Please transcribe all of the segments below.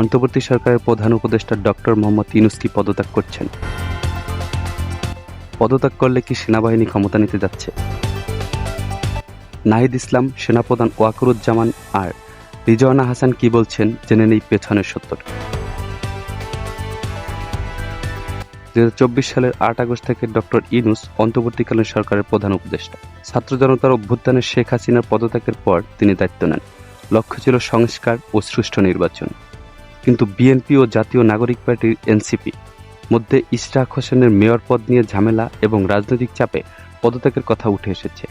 অন্তর্বর্তী সরকারের প্রধান উপদেষ্টা ডক্টর মোহাম্মদ ইউনুস কি পদত্যাগ করছেন। পদত্যাগ করলে কি সেনাবাহিনী ক্ষমতা নিতে যাচ্ছে? নাহিদ ইসলাম, সেনাপ্রধান ওয়াকরুজ্জামান আর রিজওয়ানা হাসান কি বলছেন জেনে নেই পেছনের সত্তর। দুই সালের আট আগস্ট থেকে ডক্টর ইনুস অন্তর্বর্তীকালীন সরকারের প্রধান উপদেষ্টা। ছাত্র জনতার অভ্যুত্থানে শেখ হাসিনার পদত্যাগের পর তিনি দায়িত্ব নেন। লক্ষ্য ছিল সংস্কার ও সুষ্ঠু নির্বাচন। কিন্তু বিএনপি ও জাতীয় নাগরিক পার্টির এনসিপি মধ্যে ইশরাক হোসেনের মেয়র পদ নিয়ে ঝামেলা এবং রাজনৈতিক চাপে পদত্যাগের কথা উঠে এসেছে।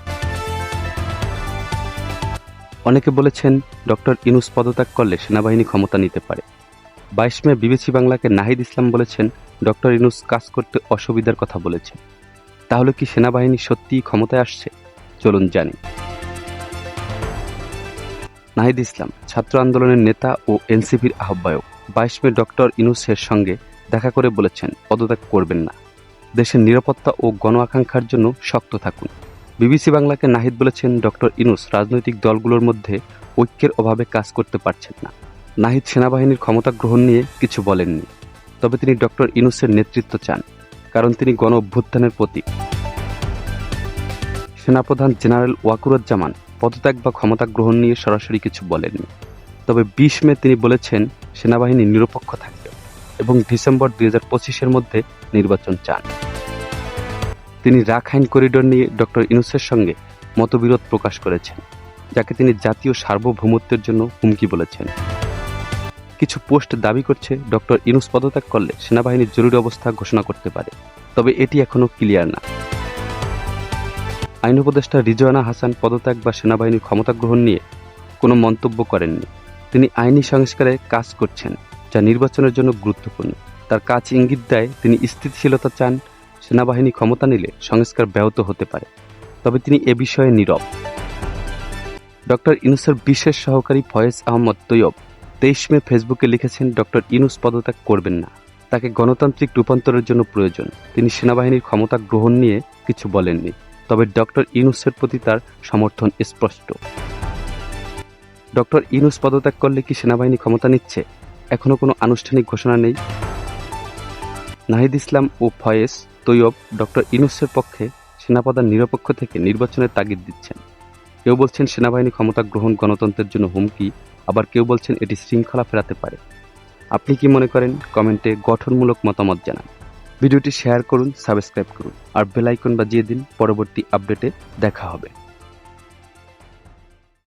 অনেকে বলেছেন ডক্টর ইনুস পদত্যাগ করলে সেনাবাহিনী ক্ষমতা নিতে পারে। বাইশ মে বিবিসি বাংলাকে নাহিদ ইসলাম বলেছেন, ডক্টর ইনুস কাজ করতে অসুবিধার কথা বলেছেন। তাহলে কি সেনাবাহিনী সত্যিই ক্ষমতায় আসছে? চলুন জানি। নাহিদ ইসলাম, ছাত্র আন্দোলনের নেতা ও এনসিপির আহ্বায়ক। বাইশ মে ডক্টর ইনুসের সঙ্গে দেখা করে বলেছেন, পদত্যাগ করবেন না। দেশের নিরাপত্তা ও গণ আকাঙ্ক্ষার জন্য শক্ত থাকুন। বিবিসি বাংলাকে নাহিদ বলেছেন, ডক্টর ইনুস রাজনৈতিক দলগুলোর মধ্যে ঐক্যের অভাবে কাজ করতে পারছেন না। নাহিদ সেনাবাহিনীর ক্ষমতা গ্রহণ নিয়ে কিছু বলেননি, তবে তিনি ডক্টর ইনুসের নেতৃত্ব চান, কারণ তিনি গণ অভ্যুত্থানের প্রতীক। সেনাপ্রধান জেনারেল ওয়াকুরুজ্জামান পদত্যাগ বা ক্ষমতা গ্রহণ নিয়ে সরাসরি কিছু বলেননি। তবে বিশ মে তিনি বলেছেন, সেনাবাহিনী নিরপেক্ষ থাকবে এবং ডিসেম্বর দুই হাজার পঁচিশের মধ্যে নির্বাচন চান। তিনি রাখাইন করিডোর নিয়ে ডক্টর ইনুসের সঙ্গে মতবিরোধ প্রকাশ করেছেন, যাকে তিনি জাতীয় সার্বভৌমত্বের জন্য হুমকি বলেছেন। কিছু পোস্ট দাবি করছে ডক্টর ইনুস পদত্যাগ করলে সেনাবাহিনীর জরুরি অবস্থা ঘোষণা করতে পারে, তবে এটি এখনও ক্লিয়ার না। আইন উপদেষ্টা রিজওয়ানা হাসান পদত্যাগ বা সেনাবাহিনীর ক্ষমতা গ্রহণ নিয়ে কোনো মন্তব্য করেননি। তিনি আইনি সংস্কারে কাজ করছেন, যা নির্বাচনের জন্য গুরুত্বপূর্ণ। তার কাজ ইঙ্গিত দেয় তিনি স্থিতিশীলতা চান, সেনাবাহিনী ক্ষমতা নিলে সংস্কার ব্যাহত হতে পারে। তবে তিনি এ বিষয়ে নীরব। ডক্টর ইনুসের বিশেষ সহকারী ফয়েজ আহমদ তৈয়ব তেইশ মে ফেসবুকে লিখেছেন ডক্টর ইনুস পদত্যাগ করবেন না। তাকে গণতান্ত্রিক রূপান্তরের জন্য প্রয়োজন। তিনি সেনাবাহিনীর ক্ষমতা গ্রহণ নিয়ে কিছু বলেননি। তবে ডক্টর ইউনুসের প্রতি তার সমর্থন স্পষ্ট। ডক্টর ইউনুস পদত্যাগ করলে কি সেনাবাহিনী ক্ষমতা নিচ্ছে? এখনও কোনো আনুষ্ঠানিক ঘোষণা নেই। নাহিদ ইসলাম ও ফয়েজ তৈয়ব ডক্টর ইউনুসের পক্ষে সেনাপ্রধান নিরপেক্ষ থেকে নির্বাচনের তাগিদ দিচ্ছেন। কেউ বলছেন সেনাবাহিনী ক্ষমতা গ্রহণ গণতন্ত্রের জন্য হুমকি, আবার কেউ বলছেন এটি শৃঙ্খলা ফেরাতে পারে। আপনি কি মনে করেন? কমেন্টে গঠনমূলক মতামত জানান। ভিডিওটি শেয়ার করুন সাবস্ক্রাইব করুন আর বেল আইকন বাজিয়ে দিন পরবর্তী আপডেটে দেখা হবে।